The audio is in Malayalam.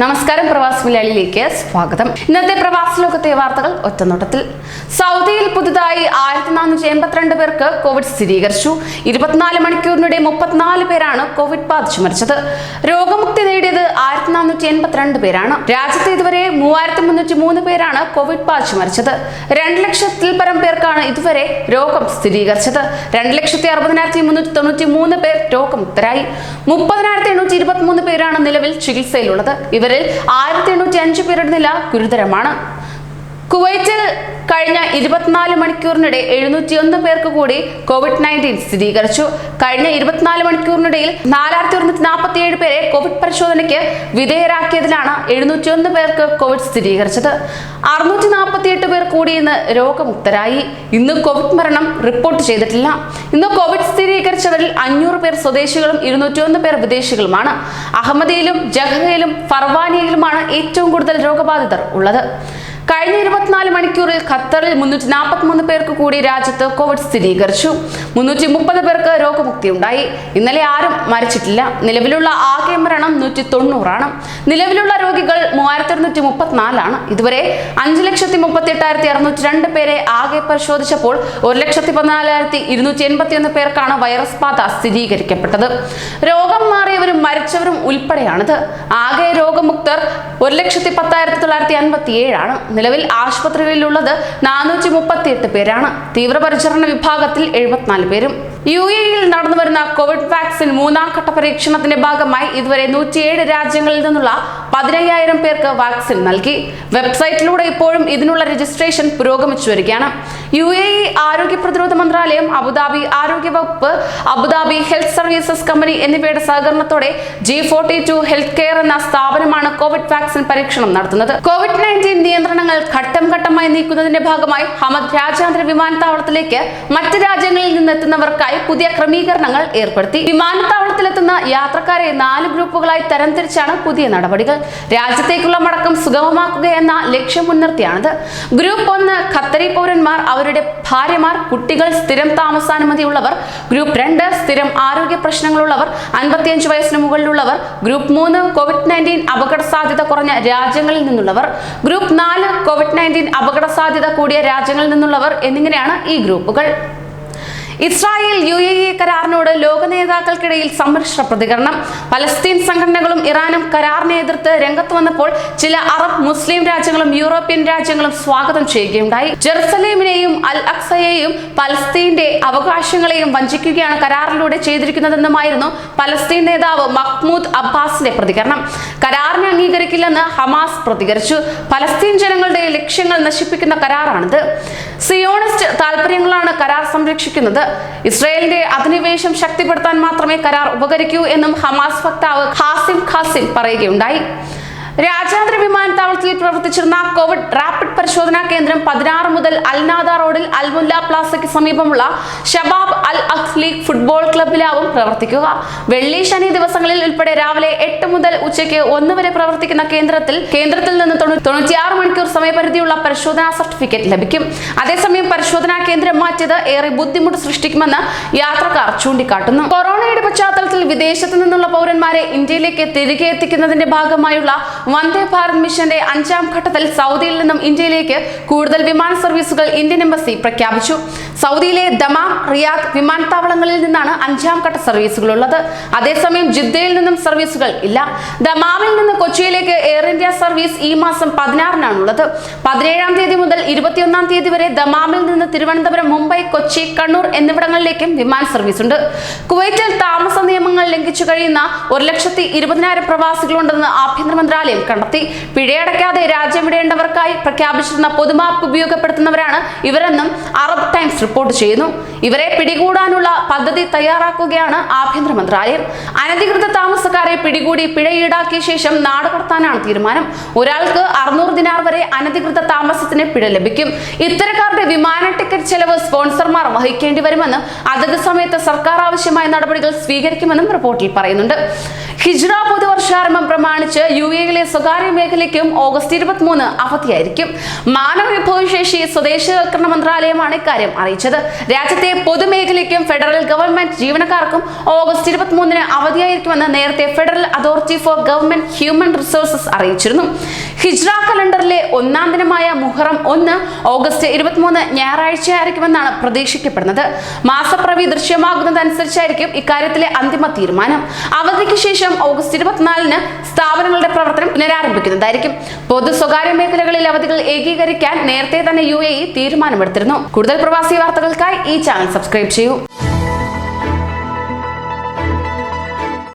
നമസ്കാരം പ്രവാസ് മലയാളിയിലേക്ക് സ്വാഗതം. ഇന്നത്തെ പ്രവാസ ലോകത്തെ വാർത്തകൾ ഒറ്റനോട്ടത്തിൽ. സൗദിയിൽ പുതുതായി ആയിരത്തി നാനൂറ്റി എൺപത്തിരണ്ട് പേർക്ക് കോവിഡ് സ്ഥിരീകരിച്ചു. ഇരുപത്തിനാല് മണിക്കൂറിനിടെ മുപ്പത്തിനാല് പേരാണ് കോവിഡ് ബാധിച്ചു മരിച്ചത് രോഗമുക്തി നേടിയത് ആയിരത്തി നാനൂറ്റി എൺപത്തിരണ്ട് പേരാണ്. രാജ്യത്ത് ഇതുവരെ മൂവായിരത്തി മുന്നൂറ്റി മൂന്ന് പേരാണ് കോവിഡ് ബാധിച്ചു മരിച്ചത് രണ്ട് ലക്ഷത്തിൽ പരം പേർക്കാണ് ഇതുവരെ രോഗം സ്ഥിരീകരിച്ചത്. രണ്ട് ലക്ഷത്തി അറുപതിനായിരത്തി മുന്നൂറ്റി തൊണ്ണൂറ്റി മൂന്ന് പേർ രോഗമുക്തരായി. മുപ്പതിനായിരത്തി എണ്ണൂറ്റി ഇരുപത്തി മൂന്ന് പേരാണ് നിലവിൽ ചികിത്സയിലുള്ളത്. ഇവരിൽ ആയിരത്തി എണ്ണൂറ്റി അഞ്ച് പേരുടെ നില ഗുരുതരമാണ് കുവൈറ്റിൽ കഴിഞ്ഞ ഇരുപത്തിനാല് മണിക്കൂറിനിടെ എഴുന്നൂറ്റിയൊന്ന് പേർക്ക് കൂടി കോവിഡ് നയന്റീൻ സ്ഥിരീകരിച്ചു. കഴിഞ്ഞ ഇരുപത്തിനാല് മണിക്കൂറിനിടയിൽ നാലായിരത്തി ഒരുന്നൂറ്റി നാൽപ്പത്തി ഏഴ് പേരെ കോവിഡ് പരിശോധനയ്ക്ക് വിധേയരാക്കിയതിലാണ് എഴുന്നൂറ്റിയൊന്ന് പേർക്ക് കോവിഡ് സ്ഥിരീകരിച്ചത്. അറുന്നൂറ്റി നാൽപ്പത്തി എട്ട് പേർ കൂടി ഇന്ന് രോഗമുക്തരായി. ഇന്ന് കോവിഡ് മരണം റിപ്പോർട്ട് ചെയ്തിട്ടില്ല. ഇന്ന് കോവിഡ് സ്ഥിരീകരിച്ചവരിൽ അഞ്ഞൂറ് പേർ സ്വദേശികളും ഇരുന്നൂറ്റിയൊന്ന് പേർ വിദേശികളുമാണ്. അഹമ്മദിയിലും ജഹ്റയിലും ഫർവാനിയയിലുമാണ് ഏറ്റവും കൂടുതൽ രോഗബാധിതർ ഉള്ളത്. കഴിഞ്ഞ ഇരുപത്തിനാല് മണിക്കൂറിൽ ഖത്തറിൽ മുന്നൂറ്റി നാൽപ്പത്തി മൂന്ന് പേർക്ക് കൂടി രാജ്യത്ത് കോവിഡ് സ്ഥിരീകരിച്ചു. മുന്നൂറ്റി മുപ്പത് പേർക്ക് രോഗമുക്തി ഉണ്ടായി ഇന്നലെ ആരും മരിച്ചിട്ടില്ല. നിലവിലുള്ള ആകെ മരണം നൂറ്റി തൊണ്ണൂറാണ് നിലവിലുള്ള രോഗികൾ മൂവായിരത്തി ഒരുന്നൂറ്റി മുപ്പത്തിനാലാണ് ഇതുവരെ അഞ്ച് ലക്ഷത്തി മുപ്പത്തി എട്ടായിരത്തി അറുന്നൂറ്റി രണ്ട് പേരെ ആകെ പരിശോധിച്ചപ്പോൾ ഒരു ലക്ഷത്തി പതിനാലായിരത്തി ഇരുന്നൂറ്റി എൺപത്തി ഒന്ന് പേർക്കാണ് വൈറസ് ബാധ സ്ഥിരീകരിക്കപ്പെട്ടത്. രോഗം മാറിയവരും മരിച്ചവരും ഉൾപ്പെടെയാണിത്. ആകെ രോഗമുക്തർ ഒരു ലക്ഷത്തി പത്തായിരത്തി തൊള്ളായിരത്തി അൻപത്തി ഏഴാണ് നിലവിൽ ആശുപത്രികളിലുള്ളത് നാനൂറ്റി മുപ്പത്തി എട്ട് പേരാണ്. തീവ്രപരിചരണ വിഭാഗത്തിൽ എഴുപത്തിനാല് പേരും. യു എയിൽ യിൽ നടന്നുവരുന്ന കോവിഡ് വാക്സിൻ മൂന്നാം ഘട്ട പരീക്ഷണത്തിന്റെ ഭാഗമായി ഇതുവരെ നൂറ്റിയേഴ് രാജ്യങ്ങളിൽ നിന്നുള്ള പതിനയ്യായിരം പേർക്ക് വാക്സിൻ നൽകി. വെബ്സൈറ്റിലൂടെ ഇപ്പോഴും ഇതിനുള്ള രജിസ്ട്രേഷൻ പുരോഗമിച്ചു വരികയാണ്. യു എ ഇ ആരോഗ്യ പ്രതിരോധ മന്ത്രാലയം അബുദാബി ആരോഗ്യ വകുപ്പ് അബുദാബി ഹെൽത്ത് സർവീസസ് കമ്പനി എന്നിവയുടെ സഹകരണത്തോടെ G forty two health care എന്ന സ്ഥാപനമാണ് കോവിഡ് വാക്സിൻ പരീക്ഷണം നടത്തുന്നത്. കോവിഡ് നയന്റീൻ നിയന്ത്രണങ്ങൾ ഘട്ടം ഘട്ടമായി നീക്കുന്നതിന്റെ ഭാഗമായി ഹമദ് രാജ്യാന്തര വിമാനത്താവളത്തിലേക്ക് മറ്റ് രാജ്യങ്ങളിൽ നിന്നെത്തുന്നവർക്കായി പുതിയ ക്രമീകരണങ്ങൾ ഏർപ്പെടുത്തി. വിമാനത്താവളത്തിലെത്തുന്ന യാത്രക്കാരെ നാല് ഗ്രൂപ്പുകളായി തരംതിരിച്ചാണ് പുതിയ നടപടികൾ. രാജ്യത്തേക്കുള്ള മടക്കം സുഗമമാക്കുക എന്ന ലക്ഷ്യം മുൻനിർത്തിയാണിത്. ഗ്രൂപ്പ് ഒന്ന് ഖത്തരി പൗരന്മാർ അവരുടെ ഭാര്യമാർ കുട്ടികൾ സ്ഥിരം താമസാനുമതിയുള്ളവർ ഗ്രൂപ്പ് രണ്ട് സ്ഥിരം ആരോഗ്യ പ്രശ്നങ്ങളുള്ളവർ അൻപത്തിയഞ്ച് വയസ്സിന് മുകളിലുള്ളവർ ഗ്രൂപ്പ് മൂന്ന് കോവിഡ് നയന്റീൻ അപകട സാധ്യത കുറഞ്ഞ രാജ്യങ്ങളിൽ നിന്നുള്ളവർ ഗ്രൂപ്പ് നാല് കോവിഡ് നയന്റീൻ അപകട സാധ്യത കൂടിയ രാജ്യങ്ങളിൽ നിന്നുള്ളവർ എന്നിങ്ങനെയാണ് ഈ ഗ്രൂപ്പുകൾ. ഇസ്രായേൽ യു എ ഇ കരാറിനോട് ലോക നേതാക്കൾക്കിടയിൽ സമ്മിശ്ര പ്രതികരണം. പലസ്തീൻ സംഘടനകളും ഇറാനും കരാറിനെ എതിർത്ത് രംഗത്ത് വന്നപ്പോൾ ചില അറബ് മുസ്ലിം രാജ്യങ്ങളും യൂറോപ്യൻ രാജ്യങ്ങളും സ്വാഗതം ചെയ്യുകയുണ്ടായി. ജെറുസലേമിനെയും അൽ അക്സയെയും പലസ്തീന്റെ അവകാശങ്ങളെയും വഞ്ചിക്കുകയാണ് കരാറിലൂടെ ചെയ്തിരിക്കുന്നതെന്നുമായിരുന്നു പലസ്തീൻ നേതാവ് മഹ്മൂദ് അബ്ബാസിന്റെ പ്രതികരണം. കരാറിനെ അംഗീകരിക്കില്ലെന്ന് ഹമാസ് പ്രതികരിച്ചു. പലസ്തീൻ ജനങ്ങളുടെ ലക്ഷ്യങ്ങൾ നശിപ്പിക്കുന്ന കരാറാണിത്. സിയോണിസ്റ്റ് താല്പര്യങ്ങളാണ് കരാർ സംരക്ഷിക്കുന്നത്. ഇസ്രയേലിന്റെ അധിനിവേശം ശക്തിപ്പെടുത്താൻ മാത്രമേ കരാർ ഉപകരിക്കൂ എന്നും ഹമാസ് വക്താവ് ഖാസിം ഖാസിം പറയുകയുണ്ടായി. രാജ്യാന്തര വിമാനത്താവളത്തിൽ പ്രവർത്തിച്ചിരുന്ന കോവിഡ് റാപ്പിഡ് പരിശോധനാ കേന്ദ്രം പതിനാറ് മുതൽ അൽനാദ റോഡിൽ അൽമുല്ല പ്ലാസയ്ക്ക് സമീപമുള്ള ഷബാബ് അൽ അഖ്ലീഖ് ഫുട്ബോൾ ക്ലബിലാവും പ്രവർത്തിക്കുക. വെള്ളി ശനി ദിവസങ്ങളിൽ ഉൾപ്പെടെ രാവിലെ എട്ട് മുതൽ ഉച്ചയ്ക്ക് ഒന്ന് വരെ പ്രവർത്തിക്കുന്ന കേന്ദ്രത്തിൽ കേന്ദ്രത്തിൽ നിന്ന് തൊണ്ണൂ- തൊണ്ണൂറ്റിയാറ് മണിക്കൂർ സമയപരിധിയുള്ള പരിശോധനാ സർട്ടിഫിക്കറ്റ് ലഭിക്കും. അതേസമയം പരിശോധനാ കേന്ദ്രം മാറ്റിയത് ഏറെ ബുദ്ധിമുട്ട് സൃഷ്ടിക്കുമെന്ന് യാത്രക്കാർ ചൂണ്ടിക്കാട്ടുന്നു. കൊറോണയുടെ പശ്ചാത്തലത്തിൽ വിദേശത്ത് നിന്നുള്ള പൗരന്മാരെ ഇന്ത്യയിലേക്ക് തിരികെ എത്തിക്കുന്നതിന്റെ ഭാഗമായുള്ള വന്ദേ ഭാരത് മിഷന്റെ അഞ്ചാം ഘട്ടത്തിൽ സൗദിയിൽ നിന്നും ഇന്ത്യയിലേക്ക് കൂടുതൽ വിമാന സർവീസുകൾ ഇന്ത്യൻ എംബസി പ്രഖ്യാപിച്ചു. സൗദിയിലെ ദമാം റിയാദ് വിമാനത്താവളങ്ങളിൽ നിന്നാണ് അഞ്ചാം ഘട്ട സർവീസുകൾ ഉള്ളത് അതേസമയം ജിദ്ദയിൽ നിന്നും സർവീസുകൾ ഇല്ല. ദമാമിൽ നിന്ന് കൊച്ചിയിലേക്ക് എയർ ഇന്ത്യ സർവീസ് ഈ മാസം പതിനാറിനാണുള്ളത്. പതിനേഴാം തീയതി മുതൽ ഇരുപത്തിയൊന്നാം തീയതി വരെ ദമാമിൽ നിന്ന് തിരുവനന്തപുരം മുംബൈ കൊച്ചി കണ്ണൂർ എന്നിവിടങ്ങളിലേക്കും വിമാന സർവീസ് ഉണ്ട് കുവൈറ്റിൽ താമസ നിയമങ്ങൾ ലംഘിച്ചു കഴിയുന്ന ഒരു ലക്ഷത്തി ഇരുപതിനായിരം പ്രവാസികളുണ്ടെന്ന് ആഭ്യന്തര മന്ത്രാലയം കണ്ടെത്തി. പിഴയടയ്ക്കാതെ രാജ്യം വിടേണ്ടവർക്കായി പ്രഖ്യാപിച്ചിരുന്ന പൊതുമാപ്പ് ഉപയോഗപ്പെടുത്തുന്നവരാണ് ഇവരെന്നും അറബ് ടൈംസ് റിപ്പോർട്ട് ചെയ്യുന്നു. ഇവരെ പിടികൂടാനുള്ള പദ്ധതി തയ്യാറാക്കുകയാണ് ആഭ്യന്തര മന്ത്രാലയം. അനധികൃത താമസക്കാരെ പിടികൂടി പിഴ ഈടാക്കിയ ശേഷം നാട് കടത്താനാണ് തീരുമാനം. ഒരാൾക്ക് അറുന്നൂറ് ദിനാർ വരെ അനധികൃത താമസത്തിന് പിഴ ലഭിക്കും. ഇത്തരക്കാരുടെ വിമാന ചെലവ് സ്പോൺസർമാർ വഹിക്കേണ്ടി വരുമെന്നും അതത് സമയത്ത് സർക്കാർ ആവശ്യമായ നടപടികൾ സ്വീകരിക്കുമെന്നും റിപ്പോർട്ടിൽ പറയുന്നുണ്ട്. ഹിജ്റ പുതുവർഷാരംഭം പ്രമാണിച്ച് യു എയിലെ സ്വകാര്യ മേഖലയ്ക്കും ഓഗസ്റ്റ് ഇരുപത്തിമൂന്ന് അവധിയായിരിക്കും. മാനവ വിഭവശേഷി സ്വദേശവൽക്കരണ മന്ത്രാലയമാണ് ഇക്കാര്യം അറിയിച്ചത്. രാജ്യത്തെ പൊതുമേഖലയ്ക്കും ഫെഡറൽ ഗവൺമെന്റ് ജീവനക്കാർക്കും ഓഗസ്റ്റ് ഇരുപത്തിമൂന്നിന് അവധിയായിരിക്കുമെന്ന് നേരത്തെ federal authority for government human resources അറിയിച്ചിരുന്നു. ഹിജ്റ കലണ്ടറിലെ ഒന്നാം ദിനമായ മുഹറം ഒന്ന് ഓഗസ്റ്റ് ഇരുപത്തിമൂന്ന് ഞായറാഴ്ചയായിരിക്കുമെന്നാണ് പ്രതീക്ഷിക്കപ്പെടുന്നത്. മാസപ്രവി ദൃശ്യമാകുന്നതനുസരിച്ചായിരിക്കും ഇക്കാര്യത്തിലെ അന്തിമ തീരുമാനം. അവധിക്ക് ശേഷം ഓഗസ്റ്റ് ഇരുപത്തിനാലിന് സ്ഥാപനങ്ങളുടെ പ്രവർത്തനം പുനരാരംഭിക്കുന്നതായിരിക്കും. പൊതു സ്വകാര്യ മേഖലകളിൽ അവധികൾ ഏകീകരിക്കാൻ നേരത്തെ തന്നെ യു എ തീരുമാനമെടുത്തിരുന്നു. കൂടുതൽ പ്രവാസി വാർത്തകൾക്കായി ഈ ചാനൽ സബ്സ്ക്രൈബ് ചെയ്യൂ.